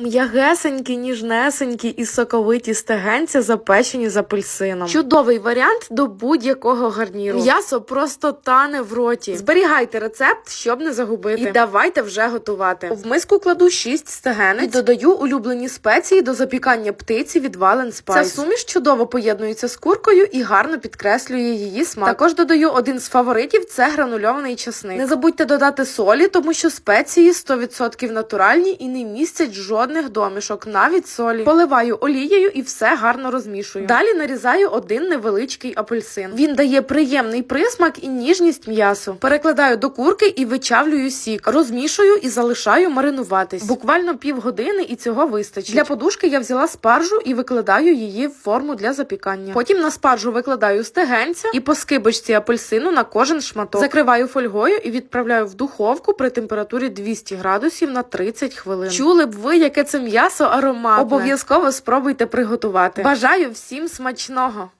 М'ягесенькі, ніжнесенькі і соковиті стегенця, запечені з апельсином. Чудовий варіант до будь-якого гарніру. М'ясо просто тане в роті. Зберігайте рецепт, щоб не загубити. І давайте вже готувати. В миску кладу 6 стегенець і додаю улюблені спеції до запікання птиці від Valen Spice. Ця суміш чудово поєднується з куркою і гарно підкреслює її смак. Також додаю один з фаворитів це гранульований часник. Не забудьте додати солі, тому що спеції 100% натуральні і не містять жодних домішок, навіть солі. Поливаю олією і все гарно розмішую. Далі нарізаю один невеличкий апельсин. Він дає приємний присмак і ніжність м'ясу. Перекладаю до курки і вичавлюю сік. Розмішую і залишаю маринуватись. Буквально півгодини і цього вистачить. Для подушки я взяла спаржу і викладаю її в форму для запікання. Потім на спаржу викладаю стегенця і по скибочці апельсину на кожен шматок. Закриваю фольгою і відправляю в духовку при температурі 200 градусів на 30 хвилин. Чули б ви, яке це м'ясо ароматне? Обов'язково спробуйте приготувати. Бажаю всім смачного!